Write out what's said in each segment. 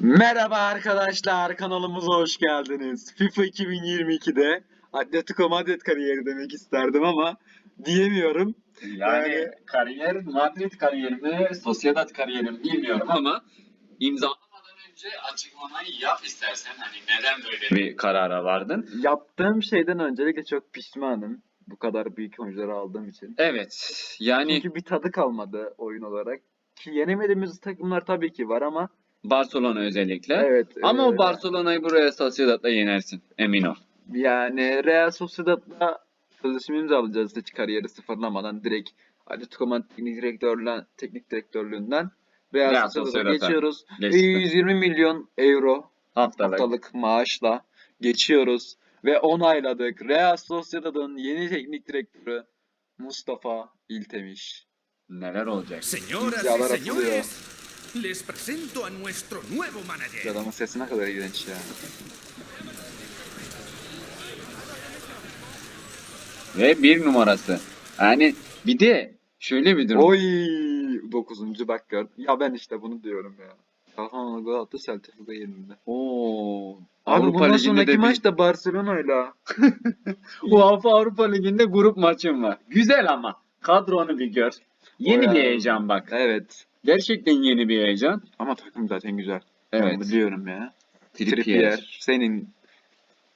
Merhaba arkadaşlar kanalımıza hoş geldiniz. FIFA 2022'de Atletico Madrid kariyeri demek isterdim ama diyemiyorum. Yani, Yani- kariyer Madrid kariyeri mi, Sociedad kariyeri mi bilmiyorum ama imzalamadan önce açıklamayı yap istersen hani neden böyle bir karara vardın? Yaptığım şeyden öncelikle çok pişmanım. Bu kadar büyük oyuncuları aldığım için. Evet yani Çünkü bir tadı kalmadı oyun olarak. Ki yenemediğimiz takımlar tabii ki var ama Barcelona özellikle. evet. Ama e, o Barcelona'yı buraya Sociedad'la yenersin emin ol. Yani Real Sociedad'la sözleşme imzalayacağız hiç kariyeri sıfırlamadan direkt Atletico Madrid teknik direktörlüğünden, teknik direktörlüğünden Real, Real Sociedad'a geçiyoruz. Geçti. 120 milyon euro Haftalık. haftalık maaşla geçiyoruz ve onayladık. Real Sociedad'ın yeni teknik direktörü Mustafa İltemiş. Neler olacak? Señoras ahora señores, les presento a nuestro nuevo manager. Adamın sesi ne kadar ilginç ya. Ve bir numarası. Yani bir de şöyle bir durum. Oy 9. bak gör. Ya ben işte bunu diyorum ya. Kalkan gol attı Vigo yerinde. Oo. Abi Avrupa bundan Ligi'nde sonraki de maç da Barcelona'yla. UEFA Avrupa Ligi'nde grup maçım var. Güzel ama. Kadronu bir gör. Yeni O bir ya. heyecan bak. Evet. Gerçekten yeni bir heyecan. Ama takım zaten güzel. Ben Evet. biliyorum ya. Trippier. Trippier. Senin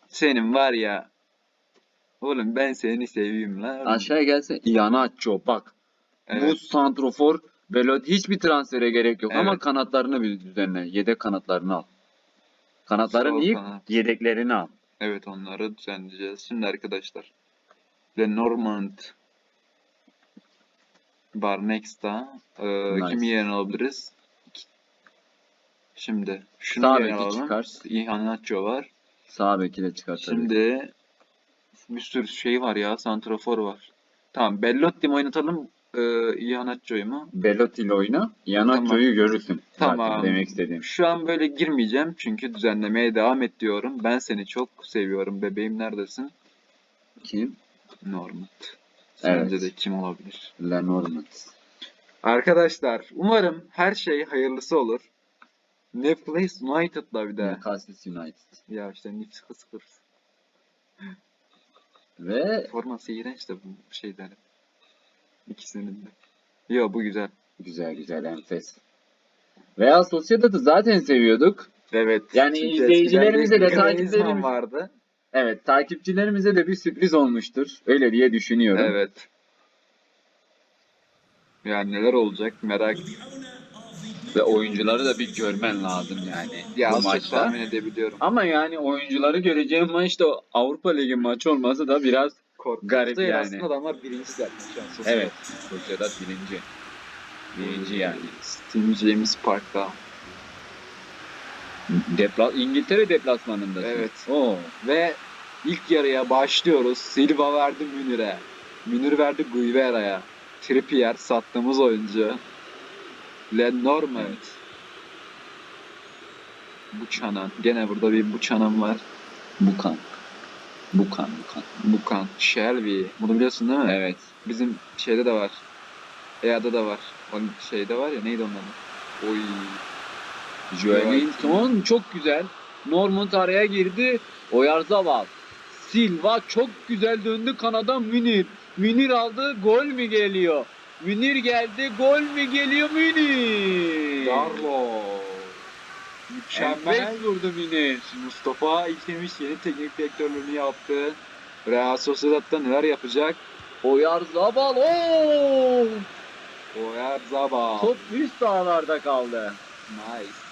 senin var ya. Oğlum ben seni seveyim lan. Aşağıya gelse Iheanacho bak. Bu Evet. santrofor Belot hiçbir transfere gerek yok ama Evet. kanatlarını bir düzenle. Yedek kanatlarını al. Kanatların iyi, kanat. yedeklerini al. Evet onları düzenleyeceğiz. Şimdi arkadaşlar. Lenormand Barnex'ta e, Nice. kimi yerine alabiliriz? Şimdi şunu Sağ yerine alalım. çıkar. Iheanacho var. Sağ beki de çıkartalım. Şimdi bir sürü şey var ya. Santrafor var. Tamam Bellotti mi oynatalım? E, Iheanacho'yu mu? Belot ile oyna. Iheanacho'yu görürsün. Zaten Tamam. Demek istediğim. Şu an böyle girmeyeceğim çünkü düzenlemeye devam et diyorum. Ben seni çok seviyorum bebeğim neredesin? Kim? Normand. Evet. Sence de kim olabilir? Lenormand. Arkadaşlar umarım her şey hayırlısı olur. Newcastle United'la bir de. Newcastle United. Ya işte Newcastle sıfır. Ve Forması iğrenç de bu şeylerin. İkisinin de. Yo bu güzel. güzel güzel enfes. Veya Sociedad'ı zaten seviyorduk. Evet. Yani çünkü izleyicilerimize de eskiden bir takipçilerimiz- Griezmann vardı. Evet takipçilerimize de bir sürpriz olmuştur. Öyle diye düşünüyorum. Evet. Yani neler olacak merak. Ve oyuncuları da bir görmen lazım yani Ya bu maçta. tahmin edebiliyorum. Ama yani oyuncuları göreceğim maçta Avrupa Ligi maçı olması da biraz Korkunç Garip yani. Aslında adamlar birinci zaten şu an. Sociedad. evet. Sociedad birinci. Birinci yani. Steam James Park'ta. Depla İngiltere deplasmanındasın. Evet. Oo. Ve ilk yarıya başlıyoruz. Silva verdi Münir'e. Münir verdi Guivera'ya. Trippier sattığımız oyuncu. Lenormand. Buchanan. Gene burada bir Buchanan var. Bukan. Bukan, Bukan. Bukan. Shelby. Bunu biliyorsun değil mi? Evet. Bizim şeyde de var. EA'da da var. Onun şeyde var ya neydi onun adı? Oy. Joelinton çok güzel. Normand araya girdi. Oyarzabal. Silva çok güzel döndü kanada Münir. Münir aldı. Gol mü geliyor? Münir geldi. Gol mü geliyor Münir? Carlos. Mükemmel. Enfes vurdu Münir. Mustafa İlkemiş yeni teknik direktörlüğünü yaptı. Real Sociedad'da neler yapacak? Oyarzabal. Oo! Oyarzabal. Top üst sahalarda kaldı. Nice.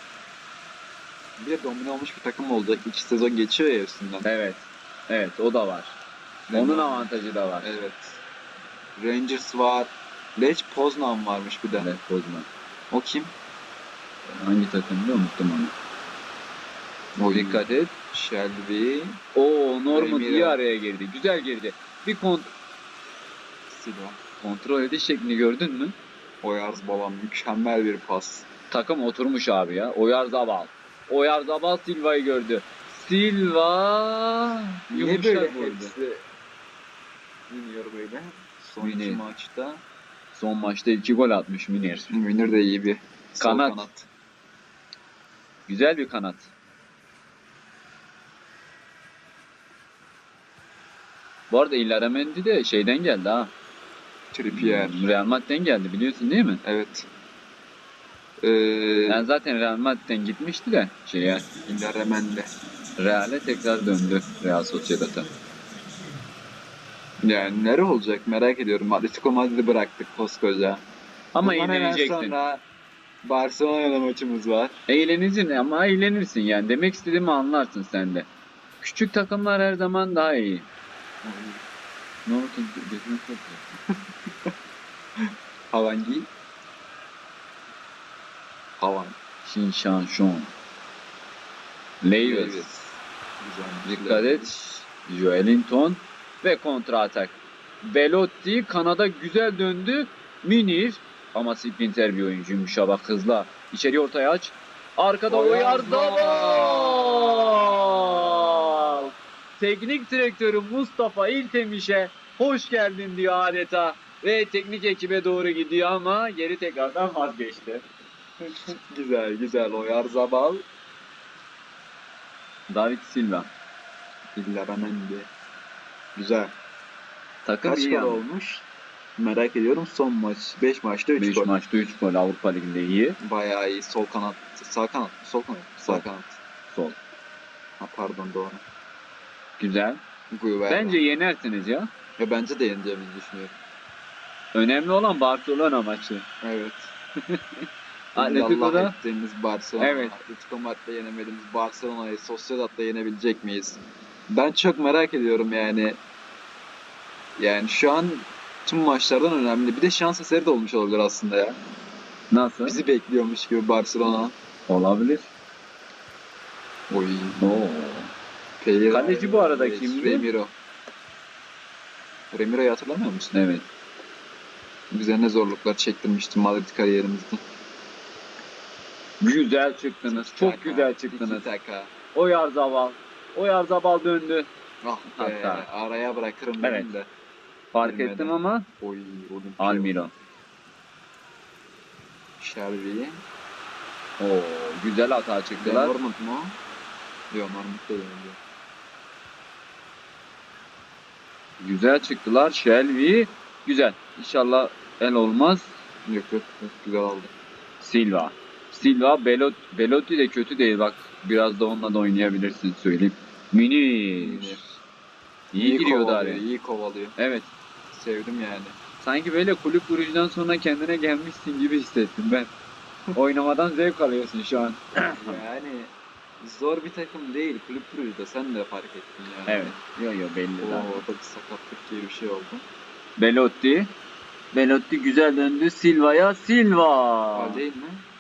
Bir de domine olmuş bir takım olacak. İki sezon geçiyor ya üstünden. Evet. Evet o da var. Onun avantajı da var. Evet. Rangers var. Lech Poznan varmış bir de. Evet Kozman. O kim? Hangi takımda unuttum onu. O Dikkat et. Shelby. Oo Normand iyi Remiro. araya girdi. Güzel girdi. Bir kont Silva. kontrol ediş şeklini gördün mü? Oyarzabal'a mükemmel bir pas. Takım oturmuş abi ya. Oyarzabal. Oyarzabal Silva'yı gördü. Silva yumuşak böyle vurdu. hepsi böyle? Son iki maçta. Son maçta iki gol atmış Münir. Münir de iyi bir sol Kanat. kanat. Güzel bir kanat. Bu arada Illaramendi de şeyden geldi ha. Trippier. Real Madrid'den geldi biliyorsun değil mi? Evet. Ee, Yani zaten Real Madrid'den gitmişti de şeye Illaramendi. Real'e tekrar döndü Real Sociedad'a. Yani nere olacak merak ediyorum. Atletico Madrid'i bıraktık koskoca. Ama Bundan eğleneceksin. sonra Barcelona'yla maçımız var. Eğlenirsin ama eğlenirsin yani. Demek istediğimi anlarsın sen de. Küçük takımlar her zaman daha iyi. Ne oldu? Gözüme. Havangi. Havan. Shin Shon. Leivas. Güzel. Dikkat et. Joelinton ve kontra atak. Belotti Kanada güzel döndü. Münir ama sprinter bir oyuncuymuş bak hızla. İçeri ortaya aç. Arkada. Oyarzabal. Teknik direktörü Mustafa İltemiş'e hoş geldin diyor adeta. Ve teknik ekibe doğru gidiyor ama geri tekrardan vazgeçti. Güzel güzel. Oyarzabal. David Silva. Illaramendi. Güzel. Takım Kaç iyi gol ama. olmuş? Merak ediyorum. Son maç 5 maçta 3 5 gol. maçta 3 gol Avrupa Ligi'nde iyi. Bayağı iyi. Sol kanat. Sağ kanat. Sol kanat. Sağ Sol. kanat. Sol. Ha, pardon doğru. Güzel. Guevara. Bence yenersiniz ya. Ve bence de yeneceğimizi düşünüyorum. Önemli olan Barcelona maçı. Evet. Atletico'da ettiğimiz Barcelona. Evet. Atletico Madrid'de yenemediğimiz Barcelona'yı Sociedad'da yenebilecek miyiz? Ben çok merak ediyorum yani. Yani şu an tüm maçlardan önemli. Bir de şans eseri de olmuş olabilir aslında ya. nasıl? Bizi bekliyormuş gibi Barcelona. Olabilir. Oy. Oo. Pereira, Kaleci bu arada evet, kimdi? Remiro. Remiro'yu hatırlamıyor musun? Evet. Bize ne zorluklar çektirmişti Madrid kariyerimizde. Güzel çıktınız. Çok güzel çıktınız. taka. Oyarzabal. Oyarzabal döndü. Ah be, Hatta. araya bırakırım Evet. dedim de. Fark Bilmeden. ettim ama Oy, oğlum. Almiro. Shelby. Oo, güzel hata çıktılar. Norman mu? Yok Norman değil. yok. Güzel çıktılar. Shelby. Güzel. İnşallah el olmaz. Yok yok yok, güzel aldı. Silva. Silva, Belot, Belotti de kötü değil bak. Biraz da onunla da oynayabilirsin söyleyeyim. Münir. İyi, giriyordu kovalıyor, araya. iyi kovalıyor. Evet. Sevdim yani. Sanki böyle kulüp vurucudan sonra kendine gelmişsin gibi hissettim ben. Oynamadan zevk alıyorsun şu an. yani zor bir takım değil. Kulüp kurucu da sen de fark ettin yani. Evet. Yo yo belli Oo, orada bir sakatlık gibi bir şey oldu. Belotti. Belotti güzel döndü. Silva'ya Silva. Faul değil mi?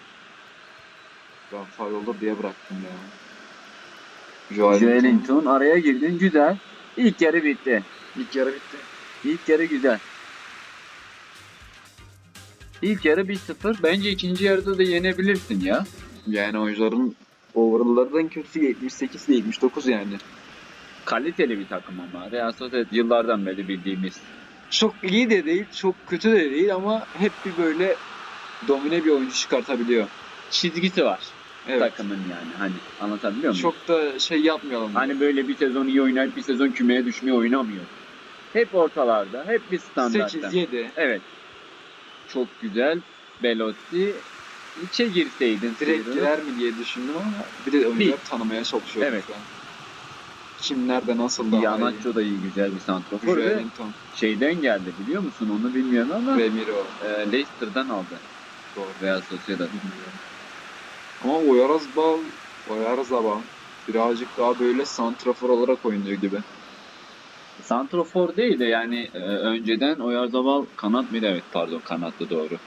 Ben faul olur diye bıraktım ya. Joelinton. Araya girdin. Güzel. İlk yarı bitti. İlk yarı bitti. İlk yarı güzel. İlk yarı 1-0. Bence ikinci yarıda da yenebilirsin ya. Yani oyuncuların overall'lardan kötüsü 78 ile 79 yani. Kaliteli bir takım ama. Real Sociedad yıllardan beri bildiğimiz. Çok iyi de değil, çok kötü de değil ama hep bir böyle domine bir oyuncu çıkartabiliyor. Çizgisi var Evet. takımın yani. Hani anlatabiliyor muyum? Çok da şey yapmayalım. Hani böyle bir sezon iyi oynayıp bir sezon kümeye düşmeye oynamıyor. Hep ortalarda, hep bir standartta. 8 7. Evet. Çok güzel. Belotti içe girseydin Direkt sıyrılıp- girer mi diye düşündüm ama bir de oyuncuları tanımaya çalışıyorum Evet. şu an. Kim nerede nasıl daha iyi. Yanaço da iyi güzel bir santrafor ve şeyden geldi biliyor musun onu bilmiyorum ama Remiro. e, Leicester'dan aldı Doğru. Real Sociedad. Ama Oyarzabal, Oyarzabal birazcık daha böyle santrafor olarak oynuyor gibi. Santrofor değil de yani e, önceden Oyarzabal kanat mıydı? Evet pardon kanattı doğru.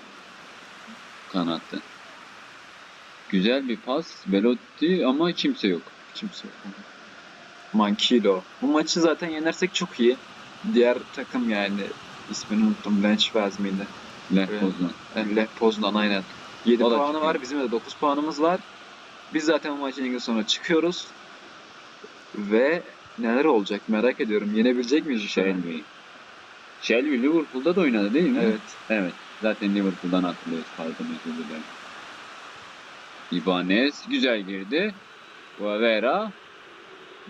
Kanattı. Güzel bir pas. Belotti ama kimse yok. Kimse yok. Mankilo. Bu maçı zaten yenersek çok iyi. Diğer takım yani ismini unuttum. Lenchvaz mıydı? Lech. Poznan. Lech Poznan aynen. 7 O puanı var. Bizim de 9 puanımız var. Biz zaten bu maçın gün sonra çıkıyoruz. Ve neler olacak merak ediyorum. Yenebilecek miyiz? Shelby. Shelby Liverpool'da da oynadı değil mi? Evet. Evet. Zaten Liverpool'dan hatırlıyoruz. Pardon özür dilerim. Ibanez güzel girdi. Guevara.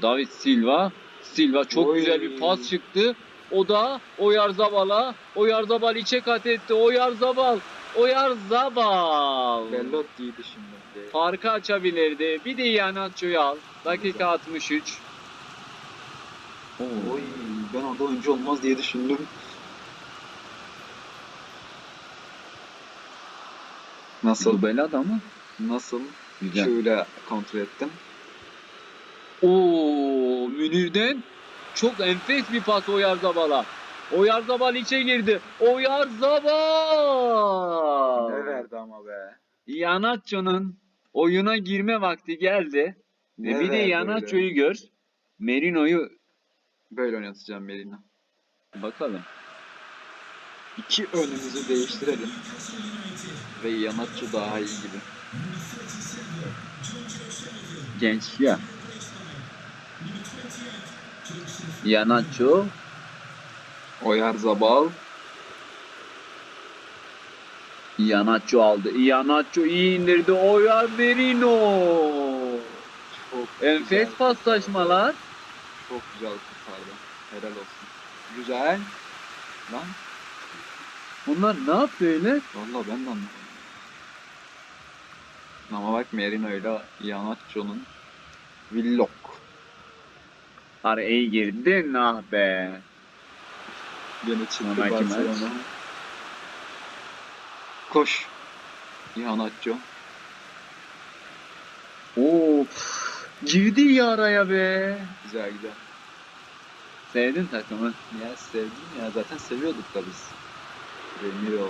David Silva. Silva çok Oy. güzel bir pas çıktı. O da Oyarzabal'a. Oyarbal içe kat etti. Oyarzabal. Oyarzabal. Bellotti'ydi şimdi. Farkı açabilirdi. Bir de Iheanacho'yu al. Dakika 63. Oy ben orada oyuncu olmaz diye düşündüm. Nasıl? Bu bel adamı. Nasıl? Güzel. Şöyle kontrol ettim. Oo Münir'den çok enfes bir pas Oyarzabal'a. Oyarzabal içe girdi. Oyarzabal. Ne verdi ama be. Iheanacho'nun oyuna girme vakti geldi. Ne Ve bir de öyle? gör. Merino'yu Böyle oynatacağım Merino. bakalım. İki önümüzü değiştirelim. Ve Yanatçı daha iyi gibi. Genç ya. Iheanacho Oyarzabal. Iheanacho aldı. Iheanacho iyi indirdi. Oyar Merino. Çok Enfes güzel. paslaşmalar. Çok güzel kurtardı. Helal olsun. Güzel. Lan Bunlar ne yaptı öyle? valla ben de anlamadım. Ama bak Merino ile Yanatçı'nın Willock. Araya girdin ah be. Gene çıktı Sonraki Barcelona. maç. Koş. Yanatçı. Of. Girdi ya araya be. Güzel güzel. Sevdin takımı. Ya sevdim ya zaten seviyorduk da biz. Remiro.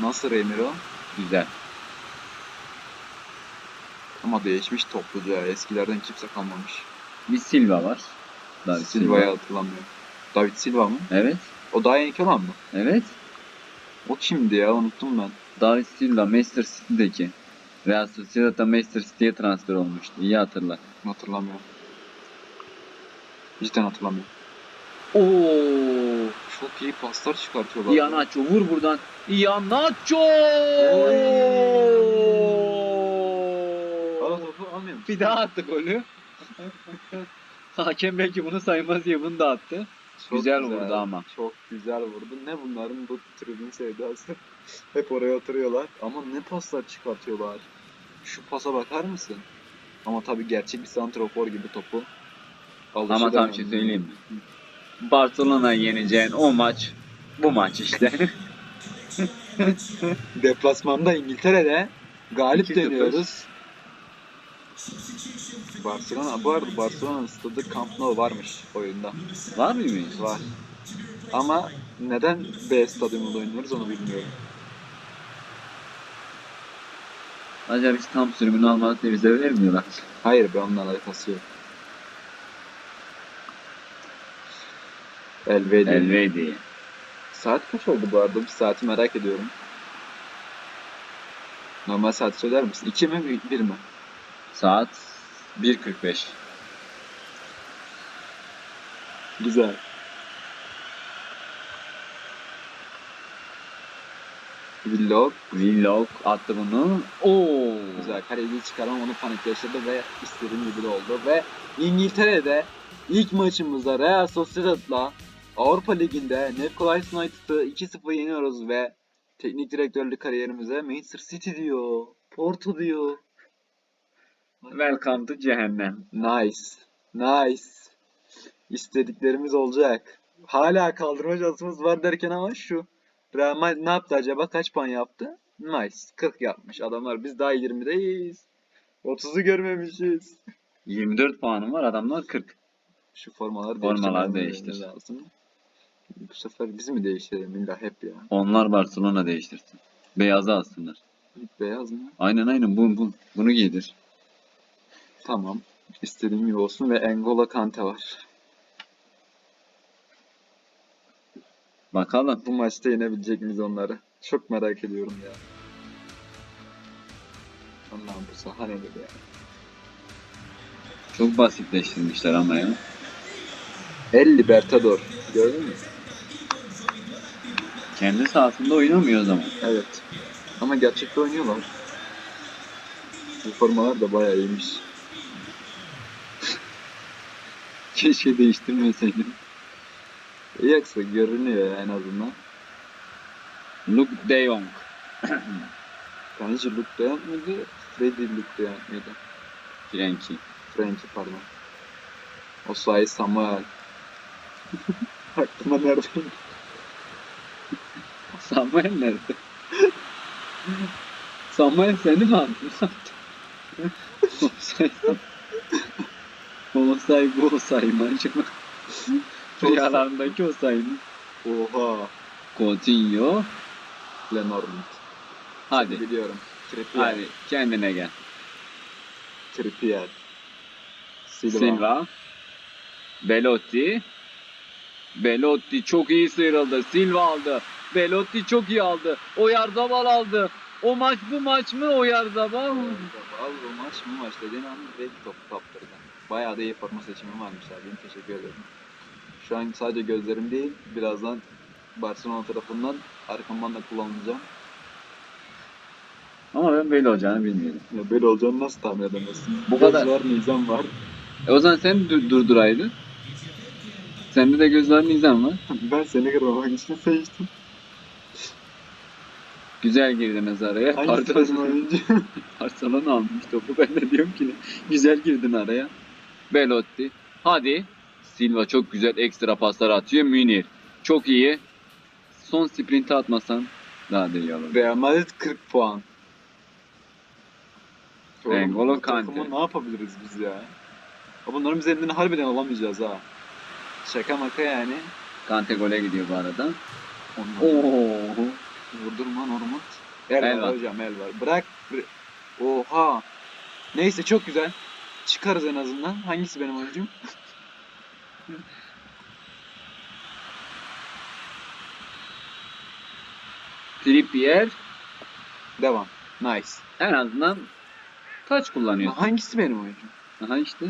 Nasıl Remiro? Güzel. Ama değişmiş topluca. Eskilerden kimse kalmamış. Bir Silva var. Silva'yı hatırlamıyorum. David Silva mı? Evet. O daha yeni olan mı? Evet. O kimdi ya? Unuttum ben. David Silva Manchester City'deki Real Sociedad'da Manchester City'ye transfer olmuştu. İyi hatırla. Hatırlamıyorum. Cidden hatırlamıyorum. Oo! Çok iyi paslar çıkartıyorlar. Iheanacho vur buradan. Iheanacho! Aa, topu almıyor musun? Bir daha attı golü. Hakem belki bunu saymaz diye bunu da attı. Çok Güzel vurdu ama. Çok güzel vurdu. Ne bunların bu tribün sevdası. Hep oraya oturuyorlar. Ama ne paslar çıkartıyorlar. Şu pasa bakar mısın? Ama tabii gerçek bir santrofor gibi topu. Ama Alışı da tam şey söyleyeyim mi? Barcelona yeneceğin o maç bu maç işte. Deplasmanda İngiltere'de galip 2-0. deniyoruz. Barcelona, bu arada Barcelona'nın stadı Camp Nou varmış oyunda. Var mıymış? Var. Ama neden B stadyumunda oynuyoruz onu bilmiyorum. Acaba biz tam sürümünü almadık diye bize vermiyorlar. Hayır be onunla alakası yok. Elvedi. Elvedi. Saat kaç oldu bu arada? Bir saati merak ediyorum. Normal saat söyler misin? 2 mi 1 mi? Saat 1.45. Güzel. Vlog. Vlog attı bunu. Oo. Güzel. Kaleciyi çıkaran onu panikleştirdi ve istediğim gibi de oldu. Ve İngiltere'de ilk maçımızda Real Sociedad'la Avrupa Ligi'nde Newcastle United'ı 2-0 yeniyoruz ve teknik direktörlük kariyerimize Manchester City diyor. Porto diyor. Welcome to cehennem. Nice. Nice. İstediklerimiz olacak. Hala kaldırma şansımız var derken ama şu. Real Madrid ne yaptı acaba? Kaç puan yaptı? Nice. 40 yapmış adamlar. Biz daha 20'deyiz. 30'u görmemişiz. 24 puanım var adamlar 40. Şu formaları Formalar değiştir. lazım. Bu sefer biz mi değiştirelim illa hep ya? Onlar Barcelona değiştirsin. Beyazı alsınlar. Beyaz mı? Aynen aynen bu, bu, bunu giydir. Tamam. İstediğim gibi olsun ve Engola Kante var. Bakalım. Bu maçta yenebilecek miyiz onları? Çok merak ediyorum ya. Allah'ım bu saha nedir ya? Çok basitleştirmişler ama ya. El Libertador. Gördün mü? Kendi sahasında oynamıyor o zaman. Evet. Ama gerçekte oynuyorlar. Bu formalar da bayağı iyiymiş. Keşke değiştirmeseydim. Yoksa görünüyor en azından. Luke de Jong. Bence Luke Deant mıydı? Freddy Luke Deant mıydı? Frenkie. Frankie pardon. Osayi Samuel. Aklıma nerede? Samuel nerede? Samuel seni mi attı? Olsay. Bu olsay mı acaba? Rüyalarındaki olsay mı? Oha. Coutinho. Lenormand. Hadi. Biliyorum. Trippier. Hadi kendine gel. Trippier. Silva. Silva. Belotti. Belotti çok iyi sıyrıldı. Silva aldı. Belotti çok iyi aldı. Oyarzabal aldı. O maç bu maç mı Oyarzabal? Al bu maç bu maç dediğin an direkt top kaptırdı. Bayağı da iyi forma seçimi varmış abi. Teşekkür ederim. Şu an sadece gözlerim değil, birazdan Barcelona tarafından arkamdan da kullanılacağım. Ama ben böyle olacağını bilmiyordum. Ya böyle olacağını nasıl tahmin edemezsin? Bu Göz kadar. var, nizam var. E o zaman sen dur- durduraydın. Sende de göz var nizam var. ben seni kırmamak için seçtim. Güzel girdiniz araya. Hangisi Pardon. benim oyuncu? Barcelona almış topu. Ben de diyorum ki? Güzel girdin araya. Belotti. Hadi. Silva çok güzel ekstra paslar atıyor. Münir. Çok iyi. Son sprinti atmasan daha da iyi olur. Real Madrid 40 puan. Oğlum, N'Golo bu Kante. takıma ne yapabiliriz biz ya? Ya Bunların biz elinden harbiden alamayacağız ha. Şaka maka yani. Kante gole gidiyor bu arada. Onlar. Oo. Vurdurma Normand. El, var var. hocam el var. Bırak. bıra- Oha. Neyse çok güzel. Çıkarız en azından. Hangisi benim oyuncum? Trippier Devam. Nice. en azından taç kullanıyor. Hangisi benim oyuncum? Aha işte.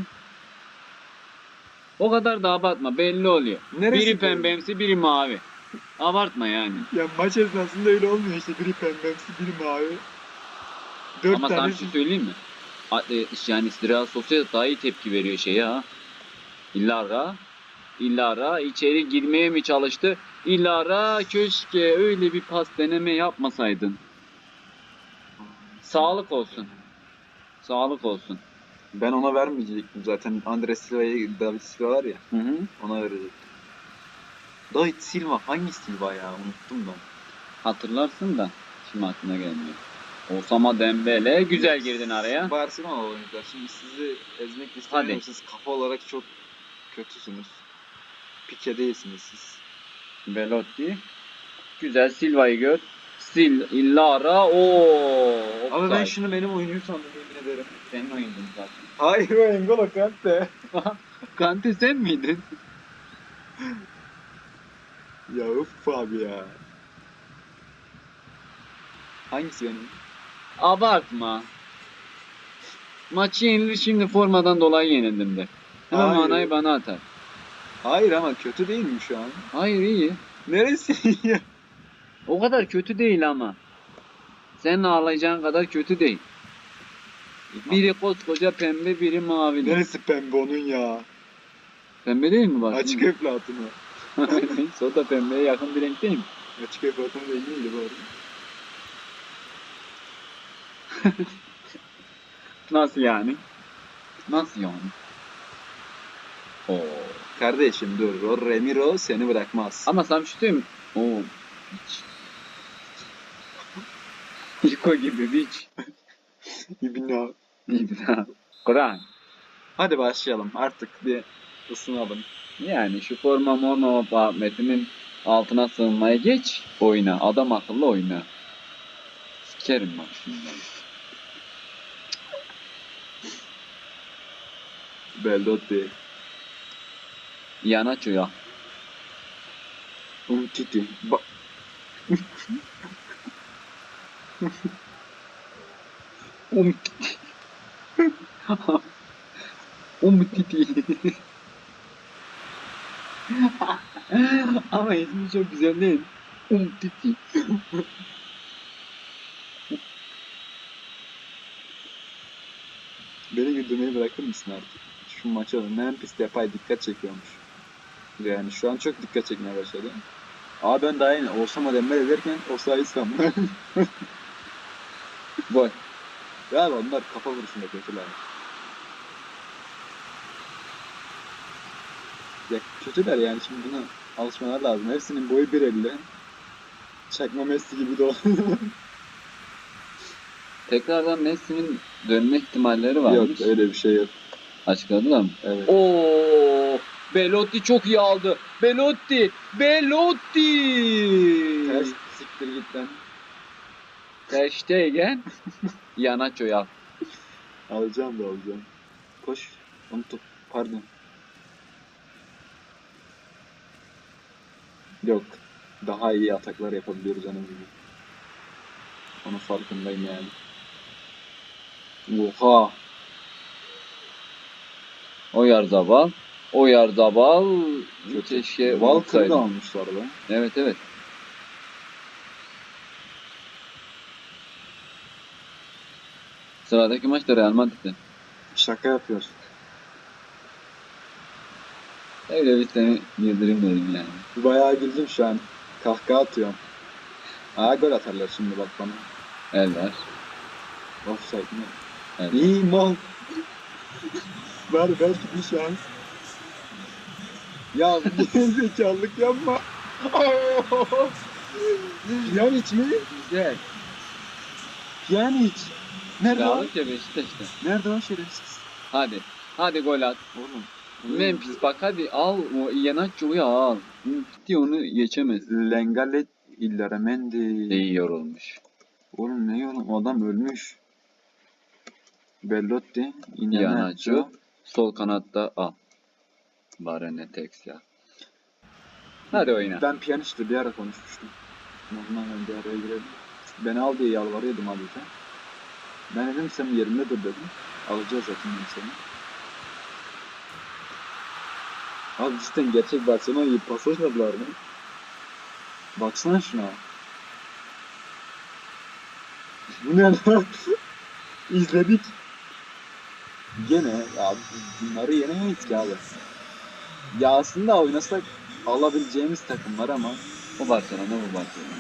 O kadar da abartma belli oluyor. Neresi biri pembemsi biri mavi. Abartma yani. Ya maç esnasında öyle olmuyor işte. Biri pembemsi, biri mavi. Dört Ama sana tane bir şey söyleyeyim mi? E, Yani Real Sociedad daha iyi tepki veriyor şeye ha. İllara. İllara içeri girmeye mi çalıştı? İllara keşke öyle bir pas deneme yapmasaydın. Sağlık olsun. Sağlık olsun. Ben ona vermeyecektim zaten. Andres Silva'ya David Silva var ya. Hı hı. Ona verecektim. David Silva hangi Silva ya? Unuttum ben. Hatırlarsın da şimdi aklına gelmiyor. Osama Dembele güzel girdin araya. Barcelona oyuncular. Şimdi sizi ezmek Hadi. istemiyorum. Siz kafa olarak çok kötüsünüz. Pike değilsiniz siz. Belotti. Güzel Silva'yı gör. Sil Illara o. Ama ben şunu benim oyuncu sandım yemin ederim. senin oyundun zaten. Hayır o N'Golo Kante. Kante sen miydin? ya uf abi ya. Hangisi benim? Abartma. Maçı yenilir şimdi formadan dolayı yenildim de. Hemen Hayır. manayı bana atar. Hayır ama kötü değil mi şu an? Hayır iyi. Neresi ya? O kadar kötü değil ama. Senin ağlayacağın kadar kötü değil. Biri koskoca pembe, biri mavi. Neresi pembe onun ya? Pembe değil mi bak? Açık. Neyse o da pembeye yakın bir renk değil mi? Açık eflatun rengiydi bu arada. Nasıl yani? Nasıl yani? Oo. Kardeşim dur o Remiro seni bırakmaz. Ama sana bir şey söyleyeyim mi? Oo. Hiç. Yiko gibi hiç. İbna. İbna. Kur'an. Hadi başlayalım artık bir ısınalım. Yani şu forma morma muhabbetinin altına sığınmaya geç. Oyna. Adam akıllı oyna. Sikerim bak şimdi. Beldotti. Yana ya. Umtiti. Ba Um. um titi. Ama ismi çok güzel değil. Um titi. Beni güldürmeyi bırakır mısın artık? Şu maça alın. Memphis Depay dikkat çekiyormuş. Yani şu an çok dikkat çekmeye başladı. Aa ben daha yeni Osama Dembele derken Osayi sandım. Gol. ya onlar kafa vuruşunda kötüler. Ya kötüler yani şimdi buna alışmalar lazım. Hepsinin boyu 1.50. Çakma Messi gibi de Tekrardan Messi'nin dönme ihtimalleri varmış. Yok öyle bir şey yok. Açıkladılar mı? Evet. Oo, Belotti çok iyi aldı. Belotti, Belotti. Ters siktir git lan. Ter Stegen, Iheanacho'yu al. Alacağım da alacağım. Koş. Unuttum. Pardon. Yok. Daha iyi ataklar yapabiliyoruz onun gibi. Onun farkındayım yani. Oha. Oyarzabal, Oyarzabal. Kötü. Keşke Walker'ı olsaydı. da almışlar lan. Evet evet. Sıradaki maç da Real Madrid'de. Şaka yapıyorsun. Öyle bir seni girdireyim dedim yani. Bayağı güldüm şu an. Kahkaha atıyorum. Aa gol atarlar şimdi bak bana. El ver. Offside mi? El ver. İyi mal. Var belki bir şans. Ya zekalılık yapma. Pjanic mi? Güzel. Pjanic. Nerede o? Kiralık ya Beşiktaş'ta. Nerede o şerefsiz? Hadi. Hadi gol at. Oğlum. Memphis bak hadi al o Iheanacho'yu al. Gitti onu geçemez. Lengalet Illaramendi. İyi yorulmuş. Oğlum ne oğlum adam ölmüş. Bellotti. Iheanacho. Sol kanatta al. Barene Tex ya. Hadi oyna. Ben Pjanic'le bir ara konuşmuştum. Normalde bir araya girelim. Beni al diye yalvarıyordum adeta. Ben dedim sen yerinde dur dedim. Alacağız zaten ben seni. Abi cidden gerçek Barcelona'yı pasajladılar mı? Baksana şuna. Bu ne lan? İzledik. Gene abi bunları yenemeyiz ki abi. Ya aslında oynasak alabileceğimiz takımlar ama O Barcelona bu Barcelona.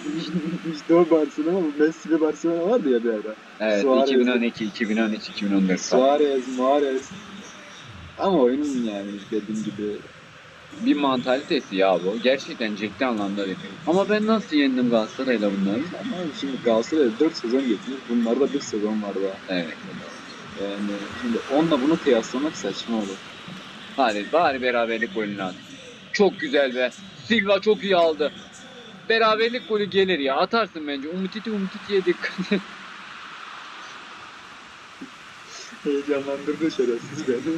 işte o Barcelona bu Messi'li Barcelona vardı ya bir ara. Evet Suarez. 2012, 2013, 2014. Suarez, Muarez. Ama oyunun yani dediğim gibi Bir mantalitesi ya bu. Gerçekten ciddi anlamda bir. Ama ben nasıl yendim Galatasaray'la bunları? ama şimdi Galatasaray'da 4 sezon geçmiş. Bunlarda 1 sezon var daha. Evet. Yani şimdi onunla bunu kıyaslamak saçma olur. Hadi bari beraberlik golünü at. Çok güzel be. Silva çok iyi aldı. Beraberlik golü gelir ya. Atarsın bence. Umtiti Umtiti'ye dikkat et. Heyecanlandırdı şerefsiz beni.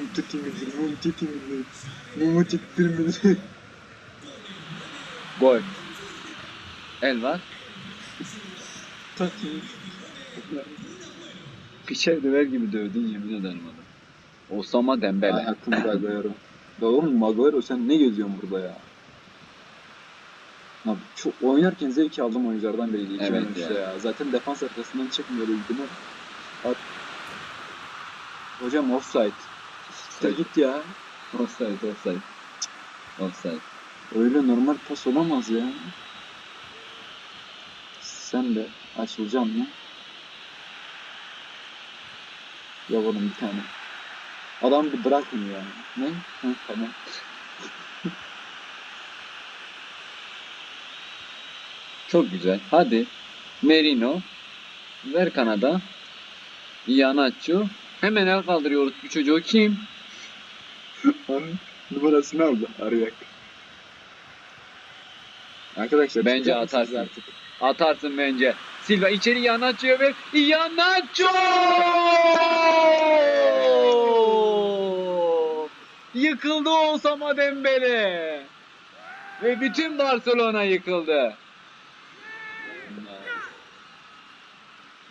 Umtiti midir, mumtiti midir, mumutittir midir? Gol. El var. Takım. Piçer döver gibi dövdün yemin ederim adam. Osama Dembele. Da koyarım. Ya oğlum Maguire sen ne geziyorsun burada ya? Abi çok oynarken zevk aldığım oyunculardan biriydi. iki Evet ya. ya. Zaten defans arkasından çıkmıyor ilgimi. At. Hocam offside. Siktir git ya. Offside, offside. Offside. Öyle normal pas olamaz ya. Sen de açılacağım? Ya oğlum bir tane. Adam bir bırakmıyor yani. Ne? Hı, tamam. Çok güzel. Hadi. Merino. Ver kanada. Iheanacho. Hemen el kaldırıyoruz bu çocuğu. Kim? Onun numarasını aldı arayak. Arkadaşlar Bence atarsın. artık? Atarsın bence. Silva içeri Iheanacho'ya ver. Iheanacho! Yıkıldı Osama Dembele. Ve bütün Barcelona yıkıldı.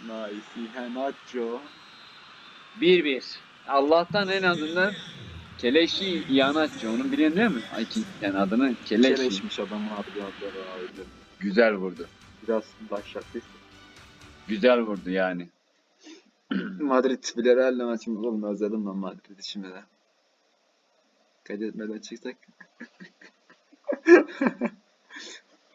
Nice. Nice. Iheanacho. 1-1. Allah'tan en azından Keleşi Iheanacho. Onu biliyorsun değil mi? Ay, ki- yani adını Keleşi. Keleşmiş adam abi yazları abi. Güzel vurdu. Biraz başlattıysa. Güzel vurdu yani. Madrid Villarreal'le maçımız oğlum özledim ben Madrid'i şimdi de. Kaydetmeden çıksak.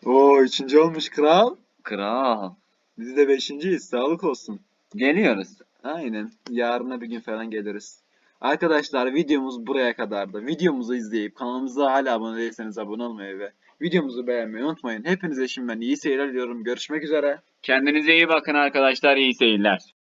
Oo üçüncü olmuş kral. Kral. Biz de beşinciyiz. Sağlık olsun. Geliyoruz. Aynen. Yarına bir gün falan geliriz. Arkadaşlar videomuz buraya kadardı. Videomuzu izleyip kanalımıza hala abone değilseniz abone olmayı ve videomuzu beğenmeyi unutmayın. Hepinize şimdiden iyi seyirler diliyorum. Görüşmek üzere. Kendinize iyi bakın arkadaşlar. İyi seyirler.